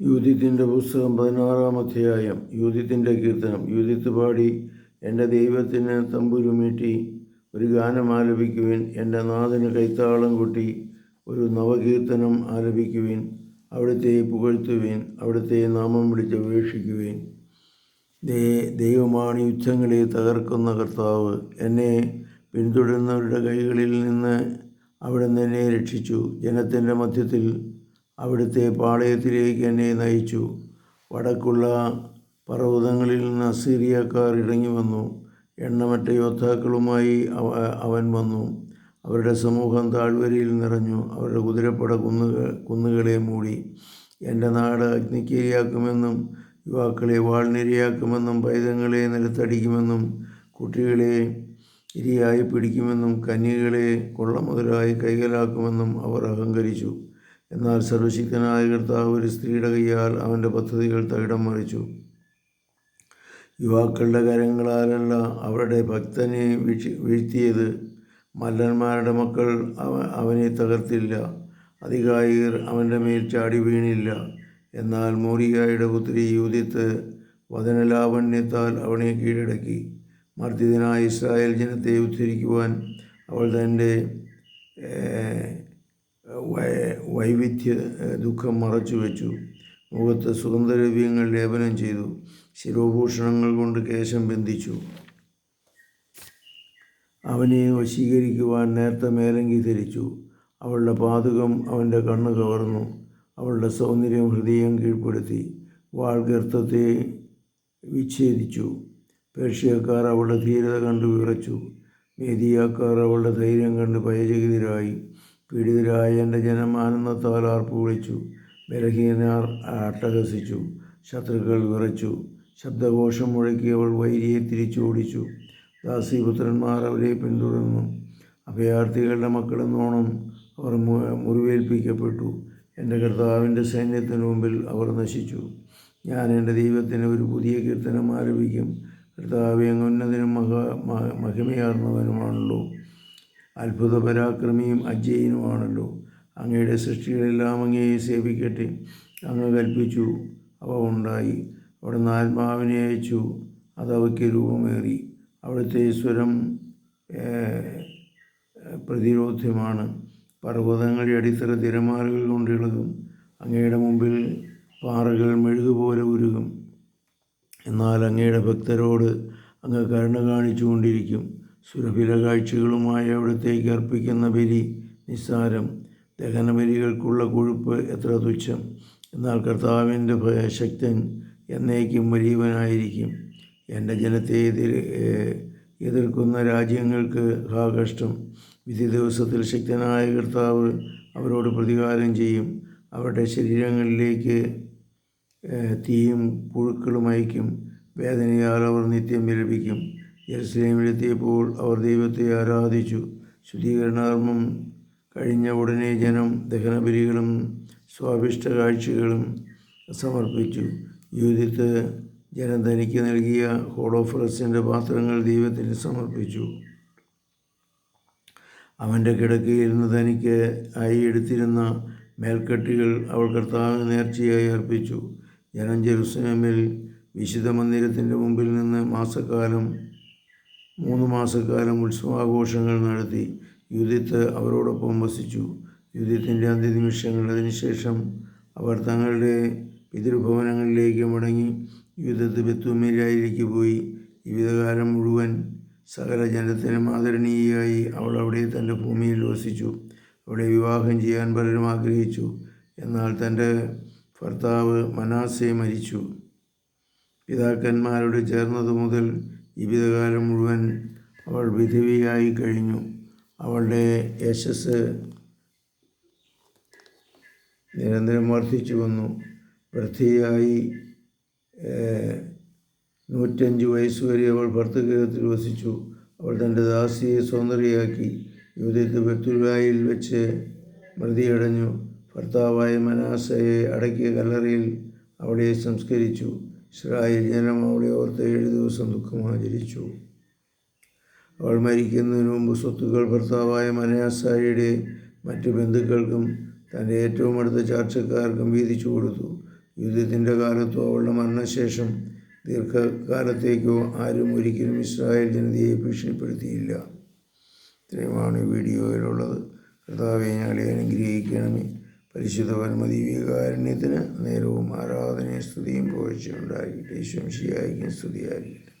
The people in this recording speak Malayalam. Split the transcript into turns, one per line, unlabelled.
യൂതിത്തിന്റെ പുസ്തകം പതിനാറാം അധ്യായം യൂതിത്തിന്റെ കീർത്തനം. യൂതിത്ത് പാടി എന്റെ ദൈവത്തിന് തമ്പുരുമീട്ടി ഒരു ഗാനം ആലപിക്കുവിൻ. എന്റെ നാഥന് കൈത്താളം കൊട്ടി ഒരു നവകീർത്തനം ആലപിക്കുവിൻ. അവിടുത്തെ പുകഴ്ത്തുവിൻ അവിടുത്തെ നാമം വിളിച്ച് അപേക്ഷിക്കുവിൻ. ദേ ദൈവമാണ് യുദ്ധങ്ങളെ തകർക്കുന്ന കർത്താവ്. എന്നെ പിന്തുടരുന്നവരുടെ കൈകളിൽ നിന്ന് അവിടുന്ന് എന്നെ രക്ഷിച്ചു. ജനത്തിന്റെ മധ്യത്തിൽ അവിടുത്തെ പാളയത്തിലേക്ക് എന്നെ നയിച്ചു. വടക്കുള്ള പർവതങ്ങളിൽ നിന്ന് അസീറിയക്കാർ ഇറങ്ങി വന്നു. എണ്ണമറ്റ യോദ്ധാക്കളുമായി അവ അവൻ വന്നു. അവരുടെ സമൂഹം താഴ്വരയിൽ നിറഞ്ഞു. അവരുടെ കുതിരപ്പട കുന്നുകൾ കുന്നുകളെ മൂടി. എന്റെ നാട് അഗ്നിക്കിരയാക്കുമെന്നും യുവാക്കളെ വാൾനിരയാക്കുമെന്നും പൈതങ്ങളെ നിലത്തടിക്കുമെന്നും കുട്ടികളെ ഇരയായി പിടിക്കുമെന്നും കന്യകളെ കൊള്ളമുതലായി കൈകലാക്കുമെന്നും അവർ അഹങ്കരിച്ചു. എന്നാൽ സർവശക്തനായ കർത്താവ് ഒരു സ്ത്രീയുടെ കൈയാൽ അവന്റെ പദ്ധതികൾ തകിടം മറിച്ചു. യുവാക്കളുടെ കരങ്ങളാലല്ല അവരുടെ ഭക്തനെ വീഴ്ച വീഴ്ത്തിയത്. മല്ലന്മാരുടെ മക്കൾ അവ അവനെ തകർത്തില്ല. അധികായികർ അവന്റെ മേൽ ചാടി വീണില്ല. എന്നാൽ മോറിയായുടെ പുത്രി യൂതിത്ത് വചനലാവണ്യത്താൽ അവനെ കീഴടക്കി. മർദ്ദിതനായ ഇസ്രായേൽ ജനത്തെ ഉദ്ധരിക്കുവാൻ അവൾ തന്റെ വൈവിധ്യ ദുഃഖം മറച്ചു വെച്ചു. മുഖത്ത് സുഗന്ധദ്രവ്യങ്ങൾ ലേപനം ചെയ്തു. ശിരോഭൂഷണങ്ങൾ കൊണ്ട് കേശം ബന്ധിച്ചു. അവനെ വശീകരിക്കുവാൻ നേർത്ത മേലങ്കി ധരിച്ചു. അവളുടെ പാതുകം അവന്റെ കണ്ണ് കവർന്നു. അവളുടെ സൗന്ദര്യം ഹൃദയം കീഴ്പ്പെടുത്തി. വാൾ ഗർത്തത്തെ വിച്ഛേദിച്ചു. പേർഷ്യക്കാർ അവളുടെ ധീരത കണ്ട് വിറച്ചു മേദിയാക്കാർ അവളുടെ ധൈര്യം കണ്ട് ഭയചകിതരായി പീഡിതരായ എന്റെ ജനം ആനന്ദത്താൽ ആർപ്പ് വിളിച്ചു ബലഹീനാർ അട്ടഹസിച്ചു ശത്രുക്കൾ വിറച്ചു. ശബ്ദഘോഷം മുഴക്കി അവൾ വൈരിയെ തിരിച്ചോടിച്ചു. ദാസീപുത്രന്മാർ അവരെ പിന്തുടർന്നു. അഭയാർത്ഥികളുടെ മക്കളെന്നോണം അവർ മുറിവേൽപ്പിക്കപ്പെട്ടു. എന്റെ കർത്താവിന്റെ സൈന്യത്തിന് മുമ്പിൽ അവർ നശിച്ചു. ഞാൻ എന്റെ ദൈവത്തിന് ഒരു പുതിയ കീർത്തനം ആരംഭിക്കും. കർത്താവ് അങ്ങ് ഉന്നതനും മഹ മഹിമയാർന്നവനുമാണല്ലോ. അത്ഭുത പരാക്രമിയും അജയനുമാണല്ലോ. അങ്ങയുടെ സൃഷ്ടികളെല്ലാം അങ്ങയെ സേവിക്കട്ടെ. അങ്ങ് കൽപ്പിച്ചു. അവ ഉണ്ടായി. അവിടുന്ന് ആത്മാവിനെ അയച്ചു. അത് അവയ്ക്ക് രൂപമേറി. അവിടുത്തെ സ്വരം പ്രതിരോധ്യമാണ് പർവതങ്ങളുടെ അടിത്തറ തിരമാലകൾ കൊണ്ടിളകും അങ്ങയുടെ മുമ്പിൽ പാറകൾ മെഴുകുപോലെ ഉരുകും. എന്നാൽ അങ്ങയുടെ ഭക്തരോട് അങ്ങ് കരുണ കാണിച്ചുകൊണ്ടിരിക്കും. സുരഭില കാഴ്ചകളുമായി അവിടത്തേക്ക് അർപ്പിക്കുന്ന ബലി നിസ്സാരം. ദഹനബലികൾക്കുള്ള കൊഴുപ്പ് എത്ര തുച്ഛം? എന്നാൽ കർത്താവിന്റെ ഭയശക്തൻ എന്നേക്കും വലിയവനായിരിക്കും. എന്റെ ജനത്തെ എതിർ എതിർക്കുന്ന രാജ്യങ്ങൾക്ക് ഹാ കഷ്ടം. വിധി ദിവസത്തിൽ ശക്തനായ കർത്താവ് അവരോട് പ്രതികാരം ചെയ്യും. അവരുടെ ശരീരങ്ങളിലേക്ക് തീയും പുഴുക്കളും അയക്കും വേദനയാൽ അവർ നിത്യം വിലപിക്കും. യെറുസലേമിലെത്തിയപ്പോൾ അവർ ദൈവത്തെ ആരാധിച്ചു. ശുദ്ധീകരണകർമ്മം കഴിഞ്ഞ ഉടനെ ജനം ദഹനബലികളും സ്വാഭിഷ്ട കാഴ്ചകളും സമർപ്പിച്ചു. യൂതിത്ത് ജനം തനിക്ക് നൽകിയ ഹോളോഫറസിന്റെ പാത്രങ്ങൾ ദൈവത്തിന് സമർപ്പിച്ചു. അവന്റെ കിടക്കയിൽ നിന്ന് തനിക്ക് ആയി എടുത്തിരുന്ന മേൽക്കെട്ടികൾ അവൾ കർത്താവിന് നേർച്ചയായി അർപ്പിച്ചു. ജനം ജെറുസലേമിൽ വിശുദ്ധ മന്ദിരത്തിന്റെ മുമ്പിൽ നിന്ന് മാസക്കാലം മൂന്ന് മാസക്കാലം ഉത്സവാഘോഷങ്ങൾ നടത്തി യുദ്ധത്ത് അവരോടൊപ്പം വസിച്ചു. യുദ്ധത്തിന്റെ അന്ത്യനിമിഷങ്ങൾ അതിനുശേഷം അവർ തങ്ങളുടെ പിതൃഭവനങ്ങളിലേക്ക് മടങ്ങി യുദ്ധത്ത് ബെത്തുമേലായിലേക്ക് പോയി. ജീവിതകാലം മുഴുവൻ സകല ജനത്തിനും ആദരണീയയായി അവൾ അവിടെ തന്റെ ഭൂമിയിൽ വസിച്ചു. അവിടെ വിവാഹം ചെയ്യാൻ പലരും ആഗ്രഹിച്ചു. എന്നാൽ തന്റെ ഭർത്താവ് മനാസെ മരിച്ചു. പിതാക്കന്മാരോട് ചേർന്നത് മുതൽ ജീവിതകാലം മുഴുവൻ അവൾ വിധവിയായി കഴിഞ്ഞു. അവളുടെ യശസ് നിരന്തരം വർദ്ധിച്ചു വന്നു. വൃദ്ധിയായി നൂറ്റഞ്ച് വയസ്സുവരെ അവൾ ഭർത്തഗൃഹത്തിൽ വസിച്ചു. അവൾ തന്റെ ദാസിയെ സ്വതന്ത്രയാക്കി. യുവതിയുടെ ബത്തുരായിൽ വെച്ച് മൃതിയടഞ്ഞു. ഭർത്താവായ മനാസയെ അടക്കിയ കല്ലറയിൽ അവളെ സംസ്കരിച്ചു. ഇസ്രായേൽ ജനം അവളെ ഓർത്ത് ഏഴ് ദിവസം ദുഃഖം ആചരിച്ചു. അവൾ മരിക്കുന്നതിന് മുമ്പ് സ്വത്തുക്കൾ ഭർത്താവായ മനയാസായിയുടെ മറ്റു ബന്ധുക്കൾക്കും തന്റെ ഏറ്റവും അടുത്ത ചാർച്ചക്കാർക്കും വീതിച്ചു കൊടുത്തു. യുദ്ധത്തിന്റെ കാലത്തോ അവളുടെ മരണശേഷം ദീർഘകാലത്തേക്കോ ആരും ഒരിക്കലും ഇസ്രായേൽ ജനതയെ ഭീഷണിപ്പെടുത്തിയില്ല. ഇത്രയുമാണ് വീഡിയോയിലുള്ളത്. കർത്താവെ ഞങ്ങളെ അനുഗ്രഹിക്കണമേ. പരിശുദ്ധ പരമദിവ്യകാരുണ്യത്തിന് നേരവും ആരാധനയും സ്തുതിയും പോഴ്ചയുണ്ടായിരിക്കട്ടെ ശംശിയായിരിക്കും സ്തുതിയായിരിക്കട്ടെ.